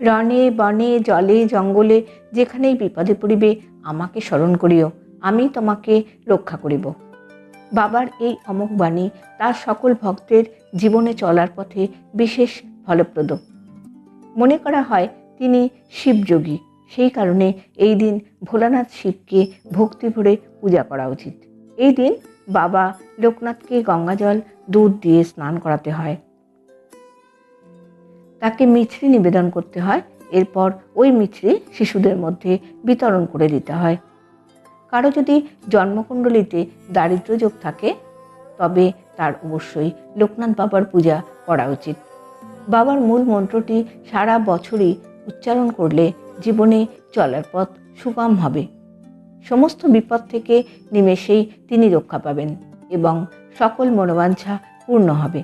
রণে বনে, জলে, জঙ্গলে, যেখানেই বিপদে পড়িবে, আমাকে স্মরণ করিও। আমি তোমাকে রক্ষা করিব। বাবার এই অমোঘ বাণী তার সকল ভক্তের জীবনে চলার পথে বিশেষ ফলপ্রদ। মনে করা হয়, তিনি শিবযোগী। সেই কারণে এই দিন ভোলানাথ শিবকে ভক্তি ভরে পূজা করা উচিত। এই দিন বাবা লোকনাথকে গঙ্গাজল দুধ দিয়ে স্নান করাতে হয়। তাকে মিছরি নিবেদন করতে হয়। এরপর ওই মিছরি শিশুদের মধ্যে বিতরণ করে দিতে হয়। কারও যদি জন্মকুণ্ডলিতে দারিদ্র্যযোগ থাকে, তবে তার অবশ্যই লোকনাথ বাবার পূজা করা উচিত। বাবার মূল মন্ত্রটি সারা বছরই উচ্চারণ করলে জীবনে চলার পথ সুগম হবে। সমস্ত বিপদ থেকে নিমেষেই তিনি রক্ষা পাবেন এবং সকল মনোবাঞ্ছা পূর্ণ হবে।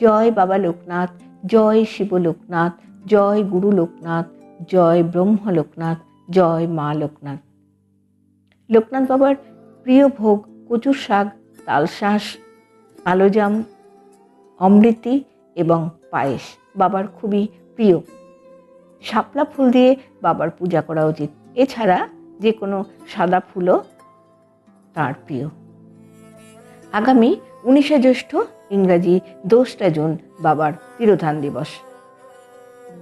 জয় বাবা লোকনাথ জয় শিব লোকনাথ, জয় গুরু লোকনাথ, জয় ব্রহ্ম লোকনাথ, জয় মা লোকনাথ। লোকনাথ বাবার প্রিয় ভোগ কচুর শাক তালশাঁস আলোজাম, অমৃতি এবং পায়েস বাবার খুবই প্রিয়। শাপলা ফুল দিয়ে বাবার পূজা করা উচিত। এছাড়া যে কোনো সাদা ফুলও তার প্রিয়। আগামী উনিশে জ্যৈষ্ঠ, ইংরাজি দোসরা জুন, বাবার তিরোধান দিবস।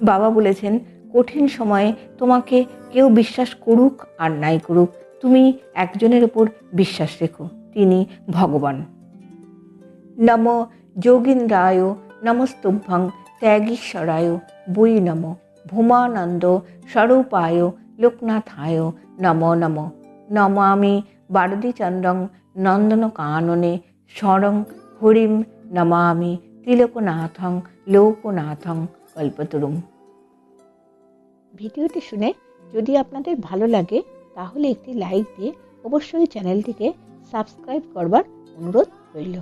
বাবা বলেছেন, কঠিন সময়ে তোমাকে কেউ বিশ্বাস করুক আর নাই করুক। তুমি একজনের উপর বিশ্বাস রেখো। তিনি ভগবান। নম যোগীন্দ্রায় নমস্তুভ্যং ত্যাগীশ্বরায় বৈ নম ভূমানন্দ স্বরূপায় লোকনাথায় নম নম। নমামি বারদিচন্দ্রং নন্দন কাননে স্বরং হরিম নমামি তিলকনাথং লোকনাথং কল্পতরুম। ভিডিওটি শুনে যদি আপনাদের ভালো লাগে, তাহলে একটি লাইক দিয়ে অবশ্যই চ্যানেলটিকে সাবস্ক্রাইব করবার অনুরোধ রইল।